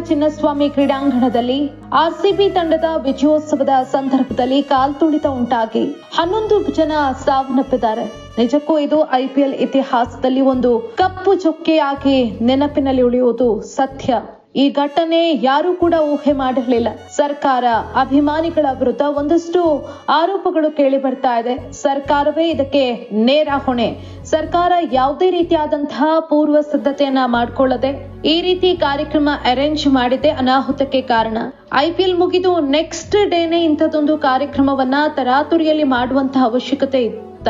ಚಿನ್ನಸ್ವಾಮಿ ಕ್ರೀಡಾಂಗಣದಲ್ಲಿ ಆರ್ಸಿಬಿ ತಂಡದ ವಿಜಯೋತ್ಸವದ ಸಂದರ್ಭದಲ್ಲಿ ಕಾಲ್ತುಳಿತ ಉಂಟಾಗಿ ಹನ್ನೊಂದು ಜನ ಸಾವನ್ನಪ್ಪಿದ್ದಾರೆ. ನಿಜಕ್ಕೂ ಇದು ಐಪಿಎಲ್ ಇತಿಹಾಸದಲ್ಲಿ ಒಂದು ಕಪ್ಪು ಚುಕ್ಕೆಯಾಗಿ ನೆನಪಿನಲ್ಲಿ ಉಳಿಯುವುದು ಸತ್ಯ. ಈ ಘಟನೆ ಯಾರು ಕೂಡ ಊಹೆ ಮಾಡಿರಲಿಲ್ಲ. ಸರ್ಕಾರ ಅಭಿಮಾನಿಗಳ ವಿರುದ್ಧ ಒಂದಷ್ಟು ಆರೋಪಗಳು ಕೇಳಿ ಬರ್ತಾ ಇದೆ. ಸರ್ಕಾರವೇ ಇದಕ್ಕೆ ನೇರ ಹೊಣೆ. ಸರ್ಕಾರ ಯಾವುದೇ ರೀತಿಯಾದಂತಹ ಪೂರ್ವ ಸಿದ್ಧತೆಯನ್ನ ಮಾಡಿಕೊಳ್ಳದೆ ಈ ರೀತಿ ಕಾರ್ಯಕ್ರಮ ಅರೇಂಜ್ ಮಾಡಿದೆ ಅನಾಹುತಕ್ಕೆ ಕಾರಣ. ಐಪಿಎಲ್ ಮುಗಿದು ನೆಕ್ಸ್ಟ್ ಡೇನೆ ಇಂಥದ್ದೊಂದು ಕಾರ್ಯಕ್ರಮವನ್ನ ತರಾತುರಿಯಲ್ಲಿ ಮಾಡುವಂತಹ ಅವಶ್ಯಕತೆ ಇತ್ತ?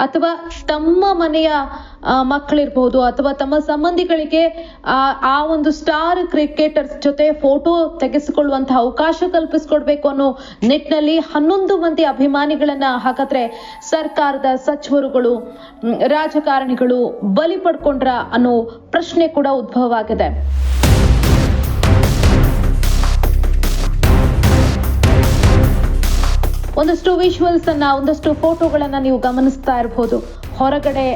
ಅಥವಾ ತಮ್ಮ ಮನೆಯ ಮಕ್ಕಳಿರ್ಬೋದು ಅಥವಾ ತಮ್ಮ ಸಂಬಂಧಿಗಳಿಗೆ, ಆ ಒಂದು ಸ್ಟಾರ್ ಕ್ರಿಕೆಟರ್ಸ್ ಜೊತೆ ಫೋಟೋ ತೆಗೆಸಿಕೊಳ್ಳುವಂತಹ ಅವಕಾಶ ಕಲ್ಪಿಸ್ಕೊಡ್ಬೇಕು ಅನ್ನೋ ನಿಟ್ಟಿನಲ್ಲಿ ಹನ್ನೊಂದು ಮಂದಿ ಅಭಿಮಾನಿಗಳನ್ನ ಹಾಗಾದ್ರೆ ಸರ್ಕಾರದ ಸಚಿವರುಗಳು ರಾಜಕಾರಣಿಗಳು ಬಲಿ ಪಡ್ಕೊಂಡ್ರ ಅನ್ನೋ ಪ್ರಶ್ನೆ ಕೂಡ ಉದ್ಭವ ಆಗಿದೆ ಒಂದಷ್ಟು ವಿಜುವಲ್ಸ್ ಅನ್ನ, ಒಂದಷ್ಟು ಫೋಟೋಗಳನ್ನ ನೀವು ಗಮನಿಸ್ತಾ ಇರಬಹುದು ಹೊರಗಡೆ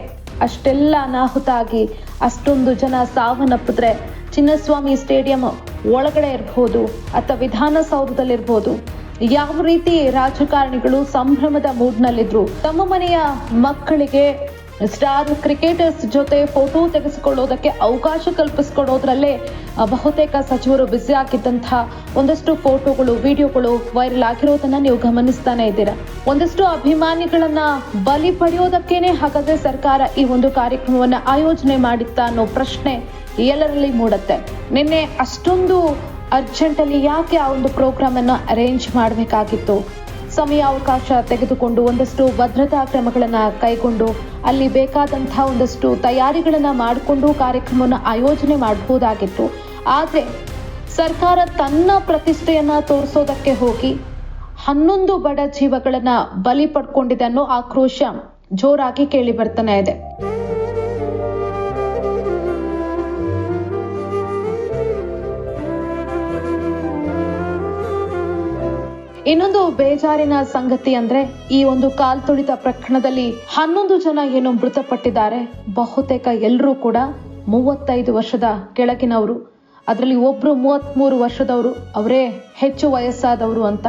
ಅಷ್ಟೆಲ್ಲ ಅನಾಹುತ ಆಗಿ ಅಷ್ಟೊಂದು ಜನ ಸಾವನ್ನಪ್ಪಿದ್ರೆ ಚಿನ್ನಸ್ವಾಮಿ ಸ್ಟೇಡಿಯಂ ಒಳಗಡೆ ಇರಬಹುದು ಅಥವಾ ವಿಧಾನಸೌಧದಲ್ಲಿರ್ಬೋದು. ಯಾವ ರೀತಿ ರಾಜಕಾರಣಿಗಳು ಸಂಭ್ರಮದ ಮೂಡ್ನಲ್ಲಿದ್ರು ತಮ್ಮ ಮನೆಯ ಮಕ್ಕಳಿಗೆ ಸ್ಟಾರ್ ಕ್ರಿಕೆಟರ್ಸ್ ಜೊತೆ ಫೋಟೋ ತೆಗೆಸಿಕೊಳ್ಳೋದಕ್ಕೆ ಅವಕಾಶ ಕಲ್ಪಿಸಿಕೊಡೋದ್ರಲ್ಲೇ ಬಹುತೇಕ ಸಚಿವರು ಬ್ಯುಸಿ ಆಗಿದ್ದಂತಹ ಒಂದಷ್ಟು ಫೋಟೋಗಳು ವಿಡಿಯೋಗಳು ವೈರಲ್ ಆಗಿರೋದನ್ನ ನೀವು ಗಮನಿಸ್ತಾನೆ ಇದ್ದೀರಾ? ಒಂದಷ್ಟು ಅಭಿಮಾನಿಗಳನ್ನ ಬಲಿ ಪಡೆಯೋದಕ್ಕೇನೆ ಹಾಗಾದ್ರೆ ಸರ್ಕಾರ ಈ ಒಂದು ಕಾರ್ಯಕ್ರಮವನ್ನ ಆಯೋಜನೆ ಮಾಡಿತ್ತಾ ಅನ್ನೋ ಪ್ರಶ್ನೆ ಎಲ್ಲರಲ್ಲಿ ಮೂಡುತ್ತೆ. ನಿನ್ನೆ ಅಷ್ಟೊಂದು ಅರ್ಜೆಂಟಲ್ಲಿ ಯಾಕೆ ಆ ಒಂದು ಪ್ರೋಗ್ರಾಮ್ ಅನ್ನ ಅರೇಂಜ್ ಮಾಡಬೇಕಾಗಿತ್ತು? ಸಮಯಾವಕಾಶ ತೆಗೆದುಕೊಂಡು ಒಂದಷ್ಟು ಭದ್ರತಾ ಕ್ರಮಗಳನ್ನು ಕೈಗೊಂಡು ಅಲ್ಲಿ ಬೇಕಾದಂತಹ ಒಂದಷ್ಟು ತಯಾರಿಗಳನ್ನು ಮಾಡಿಕೊಂಡು ಕಾರ್ಯಕ್ರಮವನ್ನು ಆಯೋಜನೆ ಮಾಡಬಹುದಾಗಿತ್ತು. ಆದರೆ ಸರ್ಕಾರ ತನ್ನ ಪ್ರತಿಷ್ಠೆಯನ್ನ ತೋರಿಸೋದಕ್ಕೆ ಹೋಗಿ ಹನ್ನೊಂದು ಬಡ ಜೀವಗಳನ್ನ ಬಲಿ ಪಡ್ಕೊಂಡಿದೆ ಅನ್ನೋ ಆಕ್ರೋಶ ಜೋರಾಗಿ ಕೇಳಿ ಬರ್ತಾನೆ ಇದೆ. ಇನ್ನೊಂದು ಬೇಜಾರಿನ ಸಂಗತಿ ಅಂದ್ರೆ ಈ ಒಂದು ಕಾಲ್ತುಳಿತ ಪ್ರಕರಣದಲ್ಲಿ ಹನ್ನೊಂದು ಜನ ಏನು ಮೃತಪಟ್ಟಿದ್ದಾರೆ. ಬಹುತೇಕ ಎಲ್ಲರೂ ಕೂಡ ಮೂವತ್ತೈದು ವರ್ಷದ ಕೆಳಗಿನವರು. ಅದರಲ್ಲಿ ಒಬ್ರು ಮೂವತ್ಮೂರು ವರ್ಷದವರು, ಅವರೇ ಹೆಚ್ಚು ವಯಸ್ಸಾದವರು ಅಂತ.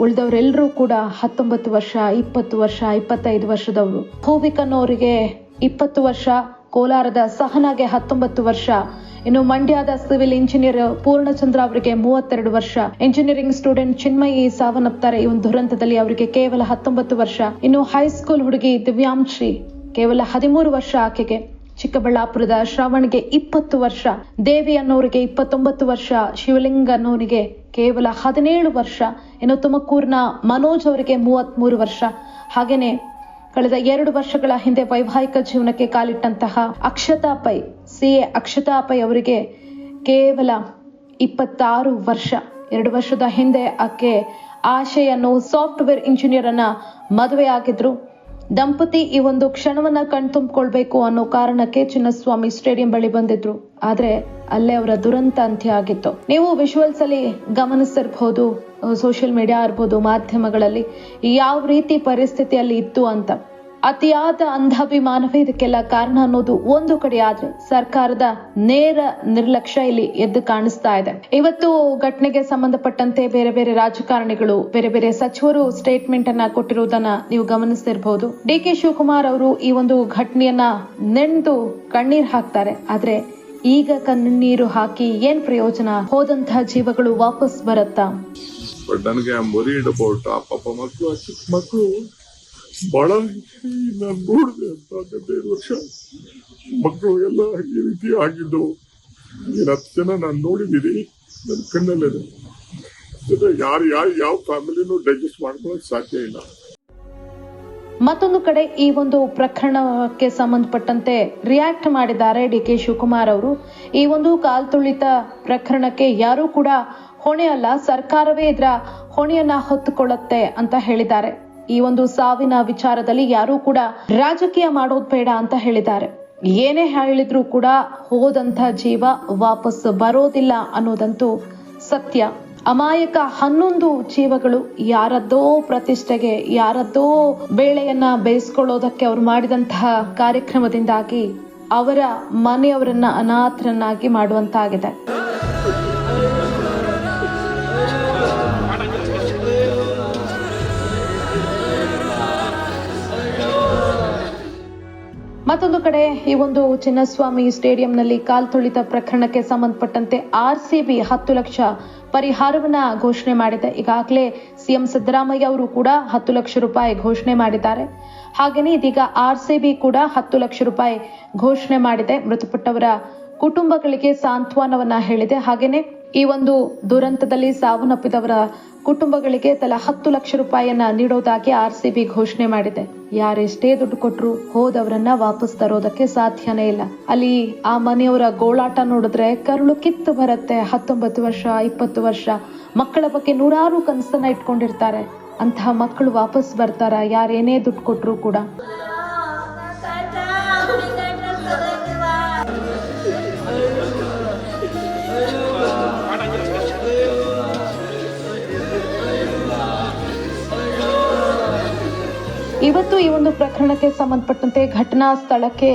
ಉಳಿದವರೆಲ್ಲರೂ ಕೂಡ ಹತ್ತೊಂಬತ್ತು ವರ್ಷ, ಇಪ್ಪತ್ತು ವರ್ಷ, ಇಪ್ಪತ್ತೈದು ವರ್ಷದವರು. ಹೂವಿಕನ್ನೋರಿಗೆ ಇಪ್ಪತ್ತು ವರ್ಷ ಕೋಲಾರದ ಸಹನಾಗೆ ಹತ್ತೊಂಬತ್ತು ವರ್ಷ. ಇನ್ನು ಮಂಡ್ಯದ ಸಿವಿಲ್ ಇಂಜಿನಿಯರ್ ಪೂರ್ಣಚಂದ್ರ ಅವರಿಗೆ ಮೂವತ್ತೆರಡು ವರ್ಷ. ಇಂಜಿನಿಯರಿಂಗ್ ಸ್ಟೂಡೆಂಟ್ ಚಿನ್ಮಯಿ ಸಾವನ್ನಪ್ತಾರೆ ಈ ಒಂದು ದುರಂತದಲ್ಲಿ ಅವರಿಗೆ ಕೇವಲ ಹತ್ತೊಂಬತ್ತು ವರ್ಷ. ಇನ್ನು ಹೈಸ್ಕೂಲ್ ಹುಡುಗಿ ದಿವ್ಯಾಂಶಿ ಕೇವಲ ಹದಿಮೂರು ವರ್ಷ ಆಕೆಗೆ. ಚಿಕ್ಕಬಳ್ಳಾಪುರದ ಶ್ರಾವಣ್ಗೆ ಇಪ್ಪತ್ತು ವರ್ಷ. ದೇವಿ ಅನ್ನೋರಿಗೆ ಇಪ್ಪತ್ತೊಂಬತ್ತು ವರ್ಷ. ಶಿವಲಿಂಗ ಅನ್ನೋರಿಗೆ ಕೇವಲ ಹದಿನೇಳು ವರ್ಷ. ಇನ್ನು ತುಮಕೂರಿನ ಮನೋಜ್ ಅವರಿಗೆ ಮೂವತ್ಮೂರು ವರ್ಷ. ಹಾಗೇನೆ ಕಳೆದ ಎರಡು ವರ್ಷಗಳ ಹಿಂದೆ ವೈವಾಹಿಕ ಜೀವನಕ್ಕೆ ಕಾಲಿಟ್ಟಂತಹ ಅಕ್ಷತಾ ಪೈ ಸಿ. ಎ. ಅಕ್ಷತಾ ಪೈ ಅವರಿಗೆ ಕೇವಲ ಇಪ್ಪತ್ತಾರು ವರ್ಷ. ಎರಡು ವರ್ಷದ ಹಿಂದೆ ಆಕೆ ಆಶೆಯನ್ನು ಸಾಫ್ಟ್ವೇರ್ ಇಂಜಿನಿಯರ್ ಅನ್ನ ಮದುವೆ ಆಗಿದ್ರು ದಂಪತಿ ಈ ಒಂದು ಕ್ಷಣವನ್ನ ಕಣ್ತುಂಬಿಕೊಳ್ಬೇಕು ಅನ್ನೋ ಕಾರಣಕ್ಕೆ ಚಿನ್ನಸ್ವಾಮಿ ಸ್ಟೇಡಿಯಂ ಬಳಿ ಬಂದಿದ್ರು. ಆದ್ರೆ ಅಲ್ಲೇ ಅವರ ದುರಂತ ಅಂತ್ಯ ಆಗಿತ್ತು. ನೀವು ವಿಜುವಲ್ಸ್ ಅಲ್ಲಿ ಗಮನಿಸಿರ್ಬಹುದು ಸೋಷಿಯಲ್ ಮೀಡಿಯಾ ಇರ್ಬೋದು ಮಾಧ್ಯಮಗಳಲ್ಲಿ ಯಾವ ರೀತಿ ಪರಿಸ್ಥಿತಿಯಲ್ಲಿ ಇತ್ತು ಅಂತ. ಅತಿಯಾದ ಅಂಧಾಭಿಮಾನವೇ ಇದಕ್ಕೆಲ್ಲ ಕಾರಣ ಅನ್ನೋದು ಒಂದು ಕಡೆ ಆದ್ರೆ ಸರ್ಕಾರದ ನೇರ ನಿರ್ಲಕ್ಷ್ಯ ಇಲ್ಲಿ ಎದ್ದು ಕಾಣಿಸ್ತಾ ಇದೆ. ಇವತ್ತು ಘಟನೆಗೆ ಸಂಬಂಧಪಟ್ಟಂತೆ ಬೇರೆ ಬೇರೆ ರಾಜಕಾರಣಿಗಳು, ಬೇರೆ ಬೇರೆ ಸಚಿವರು ಸ್ಟೇಟ್ಮೆಂಟ್ ಅನ್ನ ಕೊಟ್ಟಿರುವುದನ್ನ ನೀವು ಗಮನಿಸ್ತಿರ್ಬಹುದು ಡಿ ಕೆ ಶಿವಕುಮಾರ್ ಅವರು ಈ ಒಂದು ಘಟನೆಯನ್ನ ನೆಂದು ಕಣ್ಣೀರ್ ಹಾಕ್ತಾರೆ. ಆದ್ರೆ ಈಗ ಕಣ್ಣೀರು ಹಾಕಿ ಏನ್ ಪ್ರಯೋಜನ? ಹೋದಂತಹ ಜೀವಗಳು ವಾಪಸ್ ಬರುತ್ತಾ? ನನಗೆ ಅಬೌಟ್ ಪಾಪ ಮಕ್ಕಳು ಚಿಕ್ಕ ಮಕ್ಕಳು ಬಹಳ ನಾನು ನೋಡಿದೆ ಅಂತ ಹದಿನೈದು ವರ್ಷ. ಮಕ್ಕಳು ಎಲ್ಲ ಈ ರೀತಿ ಆಗಿದ್ದು, ನೀನು ಹತ್ತು ಜನ ನಾನು ನೋಡಿದ್ದೀನಿ ನನ್ನ ಕಣ್ಣಲ್ಲಿದೆ. ಯಾರು ಯಾರು, ಯಾವ ಫ್ಯಾಮಿಲಿನೂ ಡೈಜೆಸ್ಟ್ ಮಾಡ್ಕೊಳಕ್ ಸಾಧ್ಯ ಇಲ್ಲ. ಮತ್ತೊಂದು ಕಡೆ ಈ ಒಂದು ಪ್ರಕರಣಕ್ಕೆ ಸಂಬಂಧಪಟ್ಟಂತೆ ರಿಯಾಕ್ಟ್ ಮಾಡಿದ್ದಾರೆ ಡಿ ಕೆ ಶಿವಕುಮಾರ್ ಅವರು. ಈ ಒಂದು ಕಾಲ್ತುಳಿತ ಪ್ರಕರಣಕ್ಕೆ ಯಾರೂ ಕೂಡ ಹೊಣೆ ಅಲ್ಲ ಸರ್ಕಾರವೇ ಇದರ ಹೊಣೆಯನ್ನ ಹೊತ್ತುಕೊಳ್ಳುತ್ತೆ ಅಂತ ಹೇಳಿದ್ದಾರೆ. ಈ ಒಂದು ಸಾವಿನ ವಿಚಾರದಲ್ಲಿ ಯಾರೂ ಕೂಡ ರಾಜಕೀಯ ಮಾಡೋದು ಬೇಡ ಅಂತ ಹೇಳಿದ್ದಾರೆ. ಏನೇ ಹೇಳಿದ್ರು ಕೂಡ ಹೋದಂಥ ಜೀವ ವಾಪಸ್ ಬರೋದಿಲ್ಲ ಅನ್ನೋದಂತೂ ಸತ್ಯ. ಅಮಾಯಕ ಹನ್ನೊಂದು ಜೀವಗಳು ಯಾರದ್ದೋ ಪ್ರತಿಷ್ಠೆಗೆ, ಯಾರದ್ದೋ ಬೇಳೆಯನ್ನ ಬೇಯಿಸ್ಕೊಳ್ಳೋದಕ್ಕೆ ಅವ್ರು ಮಾಡಿದಂತಹ ಕಾರ್ಯಕ್ರಮದಿಂದಾಗಿ ಅವರ ಮನೆಯವರನ್ನ ಅನಾಥರನ್ನಾಗಿ ಮಾಡುವಂತಾಗಿದೆ. ಮತ್ತೊಂದು ಕಡೆ ಈ ಒಂದು ಚಿನ್ನಸ್ವಾಮಿ ಸ್ಟೇಡಿಯಂನಲ್ಲಿ ಕಾಲ್ತುಳಿತ ಪ್ರಕರಣಕ್ಕೆ ಸಂಬಂಧಪಟ್ಟಂತೆ ಆರ್ ಸಿ ಬಿ ಹತ್ತು ಲಕ್ಷ ಪರಿಹಾರವನ್ನ ಘೋಷಣೆ ಮಾಡಿದೆ. ಈಗಾಗಲೇ ಸಿಎಂ ಸಿದ್ದರಾಮಯ್ಯ ಅವರು ಕೂಡ ಹತ್ತು ಲಕ್ಷ ರೂಪಾಯಿ ಘೋಷಣೆ ಮಾಡಿದ್ದಾರೆ. ಹಾಗೆಯೇ ಇದೀಗ ಆರ್ ಸಿ ಬಿ ಕೂಡ ಹತ್ತು ಲಕ್ಷ ರೂಪಾಯಿ ಘೋಷಣೆ ಮಾಡಿದೆ. ಮೃತಪಟ್ಟವರ ಕುಟುಂಬಗಳಿಗೆ ಸಾಂತ್ವನವನ್ನ ಹೇಳಿದೆ. ಹಾಗೇನೆ ಈ ಒಂದು ದುರಂತದಲ್ಲಿ ಸಾವನ್ನಪ್ಪಿದವರ ಕುಟುಂಬಗಳಿಗೆ ತಲಾ ಹತ್ತು ಲಕ್ಷ ರೂಪಾಯಿಯನ್ನ ನೀಡೋದಾಗಿ ಆರ್ ಸಿ ಬಿ ಘೋಷಣೆ ಮಾಡಿದೆ. ಯಾರೆಷ್ಟೇ ದುಡ್ಡು ಕೊಟ್ಟರು ಹೋದವರನ್ನ ವಾಪಸ್ ತರೋದಕ್ಕೆ ಸಾಧ್ಯನೇ ಇಲ್ಲ. ಅಲ್ಲಿ ಆ ಮನೆಯವರ ಗೋಳಾಟ ನೋಡಿದ್ರೆ ಕರುಳು ಕಿತ್ತು ಬರುತ್ತೆ. ಹತ್ತೊಂಬತ್ತು ವರ್ಷ, ಇಪ್ಪತ್ತು ವರ್ಷ. ಮಕ್ಕಳ ಬಗ್ಗೆ ನೂರಾರು ಕನಸನ್ನ ಇಟ್ಕೊಂಡಿರ್ತಾರೆ. ಅಂತಹ ಮಕ್ಕಳು ವಾಪಸ್ ಬರ್ತಾರ? ಯಾರೇನೇ ದುಡ್ಡು ಕೊಟ್ಟರು ಕೂಡ. ಇವತ್ತು ಈ ಒಂದು ಪ್ರಕರಣಕ್ಕೆ ಸಂಬಂಧಪಟ್ಟಂತೆ ಘಟನಾ ಸ್ಥಳಕ್ಕೆ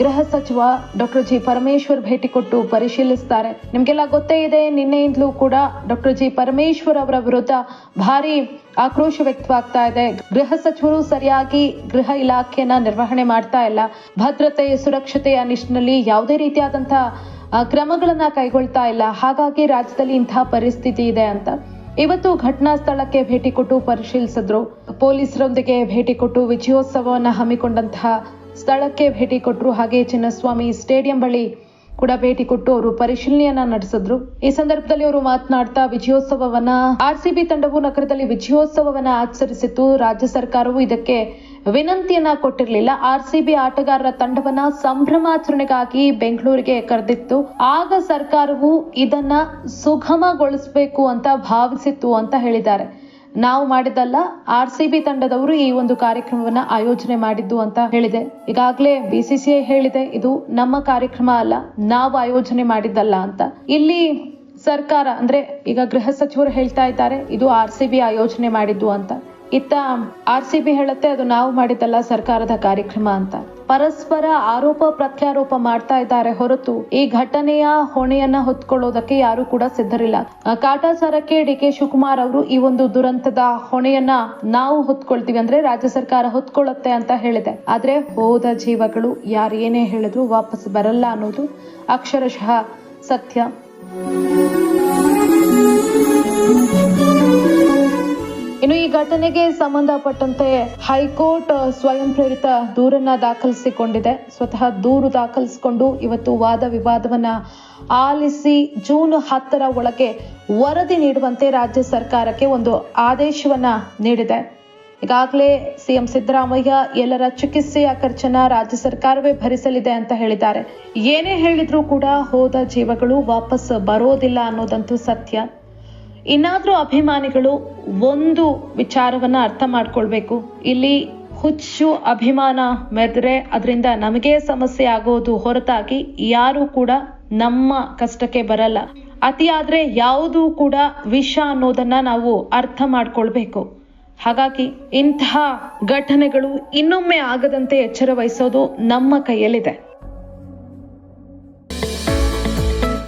ಗೃಹ ಸಚಿವ ಡಾಕ್ಟರ್ ಜಿ ಪರಮೇಶ್ವರ್ ಭೇಟಿ ಕೊಟ್ಟು ಪರಿಶೀಲಿಸ್ತಾರೆ. ನಿಮ್ಗೆಲ್ಲ ಗೊತ್ತೇ ಇದೆ, ನಿನ್ನೆಯಿಂದಲೂ ಕೂಡ ಡಾಕ್ಟರ್ ಜಿ ಪರಮೇಶ್ವರ್ ಅವರ ವಿರುದ್ಧ ಭಾರಿ ಆಕ್ರೋಶ ವ್ಯಕ್ತವಾಗ್ತಾ ಇದೆ. ಗೃಹ ಸಚಿವರು ಸರಿಯಾಗಿ ಗೃಹ ಇಲಾಖೆಯನ್ನ ನಿರ್ವಹಣೆ ಮಾಡ್ತಾ ಇಲ್ಲ. ಭದ್ರತೆ ಸುರಕ್ಷತೆಯ ನಿಟ್ಟಿನಲ್ಲಿ ಯಾವುದೇ ರೀತಿಯಾದಂತಹ ಕ್ರಮಗಳನ್ನ ಕೈಗೊಳ್ತಾ ಇಲ್ಲ. ಹಾಗಾಗಿ ರಾಜ್ಯದಲ್ಲಿ ಇಂತಹ ಪರಿಸ್ಥಿತಿ ಇದೆ ಅಂತ. ಇವತ್ತು ಘಟನಾ ಸ್ಥಳಕ್ಕೆ ಭೇಟಿ ಕೊಟ್ಟು ಪರಿಶೀಲಿಸಿದ್ರು. ಪೊಲೀಸರೊಂದಿಗೆ ಭೇಟಿ ಕೊಟ್ಟು ವಿಜಯೋತ್ಸವವನ್ನು ಹಮ್ಮಿಕೊಂಡಂತಹ ಸ್ಥಳಕ್ಕೆ ಭೇಟಿ ಕೊಟ್ಟರು ಹಾಗೆ ಚಿನ್ನಸ್ವಾಮಿ ಸ್ಟೇಡಿಯಂ ಬಳಿ ಕೂಡ ಭೇಟಿ ಕೊಟ್ಟು ಅವರು ಪರಿಶೀಲನೆಯನ್ನ ನಡೆಸಿದ್ರು. ಈ ಸಂದರ್ಭದಲ್ಲಿ ಅವರು ಮಾತನಾಡ್ತಾ ವಿಜಯೋತ್ಸವವನ್ನ ಆರ್ಸಿಬಿ ತಂಡವು ನಗರದಲ್ಲಿ ವಿಜಯೋತ್ಸವವನ್ನ ಆಚರಿಸಿತ್ತು. ರಾಜ್ಯ ಸರ್ಕಾರವು ಇದಕ್ಕೆ ವಿನಂತಿಯನ್ನ ಕೊಟ್ಟಿರಲಿಲ್ಲ. ಆರ್ ಸಿ ಬಿ ಆಟಗಾರರ ತಂಡವನ್ನ ಸಂಭ್ರಮಾಚರಣೆಗಾಗಿ ಬೆಂಗಳೂರಿಗೆ ಕರೆದಿತ್ತು. ಆಗ ಸರ್ಕಾರವು ಇದನ್ನ ಸುಗಮಗೊಳಿಸಬೇಕು ಅಂತ ಭಾವಿಸಿತ್ತು ಅಂತ ಹೇಳಿದ್ದಾರೆ. ನಾವು ಮಾಡಿದಲ್ಲ ಆರ್ ಸಿ ಬಿ ತಂಡದವರು ಈ ಒಂದು ಕಾರ್ಯಕ್ರಮವನ್ನ ಆಯೋಜನೆ ಮಾಡಿದ್ದು ಅಂತ ಹೇಳಿದೆ. ಈಗಾಗಲೇ ಬಿಸಿಸಿಐ ಹೇಳಿದೆ, ಇದು ನಮ್ಮ ಕಾರ್ಯಕ್ರಮ ಅಲ್ಲ, ನಾವು ಆಯೋಜನೆ ಮಾಡಿದ್ದಲ್ಲ ಅಂತ. ಇಲ್ಲಿ ಸರ್ಕಾರ, ಅಂದ್ರೆ ಈಗ ಗೃಹ ಸಚಿವರು ಹೇಳ್ತಾ ಇದ್ದಾರೆ, ಇದು ಆರ್ ಸಿ ಬಿ ಆಯೋಜನೆ ಮಾಡಿದ್ದು ಅಂತ. ಇತ್ತ ಆರ್ ಸಿ ಬಿ ಹೇಳುತ್ತೆ, ಅದು ನಾವು ಮಾಡಿದ್ದಲ್ಲ ಸರ್ಕಾರದ ಕಾರ್ಯಕ್ರಮ ಅಂತ. ಪರಸ್ಪರ ಆರೋಪ ಪ್ರತ್ಯಾರೋಪ ಮಾಡ್ತಾ ಇದ್ದಾರೆ ಹೊರತು ಈ ಘಟನೆಯ ಹೊಣೆಯನ್ನ ಹೊತ್ಕೊಳ್ಳೋದಕ್ಕೆ ಯಾರು ಕೂಡ ಸಿದ್ಧರಿಲ್ಲ. ಕಾಟಾ ಕಾಟಾಚಾರಕ್ಕೆ ಡಿ ಕೆ ಶಿವಕುಮಾರ್ ಅವರು ಈ ಒಂದು ದುರಂತದ ಹೊಣೆಯನ್ನ ನಾವು ಹೊತ್ಕೊಳ್ತೀವಿ ಅಂದ್ರೆ ರಾಜ್ಯ ಸರ್ಕಾರ ಹೊತ್ಕೊಳ್ಳುತ್ತೆ ಅಂತ ಹೇಳಿದೆ. ಆದ್ರೆ ಹೋದ ಜೀವಗಳು ಯಾರು ಏನೇ ಹೇಳಿದ್ರು ವಾಪಸ್ ಬರಲ್ಲ ಅನ್ನೋದು ಅಕ್ಷರಶಃ ಸತ್ಯ. ಇನ್ನು ಈ ಘಟನೆಗೆ ಸಂಬಂಧಪಟ್ಟಂತೆ ಹೈಕೋರ್ಟ್ ಸ್ವಯಂ ಪ್ರೇರಿತ ದೂರನ್ನ ದಾಖಲಿಸಿಕೊಂಡಿದೆ. ಸ್ವತಃ ದೂರು ದಾಖಲಿಸಿಕೊಂಡು ಇವತ್ತು ವಾದ ವಿವಾದವನ್ನ ಆಲಿಸಿ ಜೂನ್ ಹತ್ತರ ಒಳಗೆ ವರದಿ ನೀಡುವಂತೆ ರಾಜ್ಯ ಸರ್ಕಾರಕ್ಕೆ ಒಂದು ಆದೇಶವನ್ನ ನೀಡಿದೆ. ಈಗಾಗಲೇ ಸಿಎಂ ಸಿದ್ದರಾಮಯ್ಯ ಎಲ್ಲರ ಚಿಕಿತ್ಸೆಯ ಖರ್ಚನ್ನ ರಾಜ್ಯ ಸರ್ಕಾರವೇ ಭರಿಸಲಿದೆ ಅಂತ ಹೇಳಿದ್ದಾರೆ. ಏನೇ ಹೇಳಿದ್ರೂ ಕೂಡ ಹೋದ ಜೀವಗಳು ವಾಪಸ್ ಬರೋದಿಲ್ಲ ಅನ್ನೋದಂತೂ ಸತ್ಯ. ಇನ್ನಾದ್ರೂ ಅಭಿಮಾನಿಗಳು ಒಂದು ವಿಚಾರವನ್ನ ಅರ್ಥ ಮಾಡ್ಕೊಳ್ಬೇಕು. ಇಲ್ಲಿ ಹುಚ್ಚು ಅಭಿಮಾನ ಮೆರೆದ್ರೆ ಅದರಿಂದ ನಮಗೆ ಸಮಸ್ಯೆ ಆಗೋದು ಹೊರತಾಗಿ ಯಾರು ಕೂಡ ನಮ್ಮ ಕಷ್ಟಕ್ಕೆ ಬರಲ್ಲ. ಅತಿಯಾದ್ರೆ ಯಾವುದೂ ಕೂಡ ವಿಷ ಅನ್ನೋದನ್ನ ನಾವು ಅರ್ಥ ಮಾಡ್ಕೊಳ್ಬೇಕು. ಹಾಗಾಗಿ ಇಂತಹ ಘಟನೆಗಳು ಇನ್ನೊಮ್ಮೆ ಆಗದಂತೆ ಎಚ್ಚರ ವಹಿಸೋದು ನಮ್ಮ ಕೈಯಲ್ಲಿದೆ.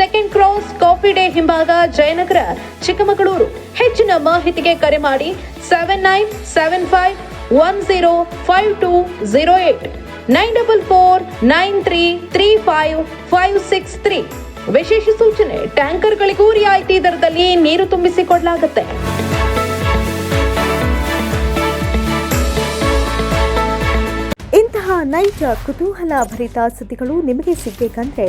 ಸೆಕೆಂಡ್ ಕ್ರಾಸ್ ಕಾಫಿ ಡೇ ಹಿಂಭಾಗ ಜಯನಗರ, ಚಿಕ್ಕಮಗಳೂರು. ಹೆಚ್ಚಿನ ಮಾಹಿತಿಗೆ ಕರೆ ಮಾಡಿ seven nine seven five one zero five two zero eight nine double four nine three three five five six three ವಿಶೇಷ ಸೂಚನೆ, ಟ್ಯಾಂಕರ್ಗಳಿಗೂ ರಿಯಾಯಿತಿ ದರದಲ್ಲಿ ನೀರು ತುಂಬಿಸಿಕೊಡಲಾಗುತ್ತೆ. ಇಂತಹ ನೈಜ ಕುತೂಹಲ ಭರಿತ ಸುದ್ದಿಗಳು ನಿಮಗೆ ಸಿಗಬೇಕಂದ್ರೆ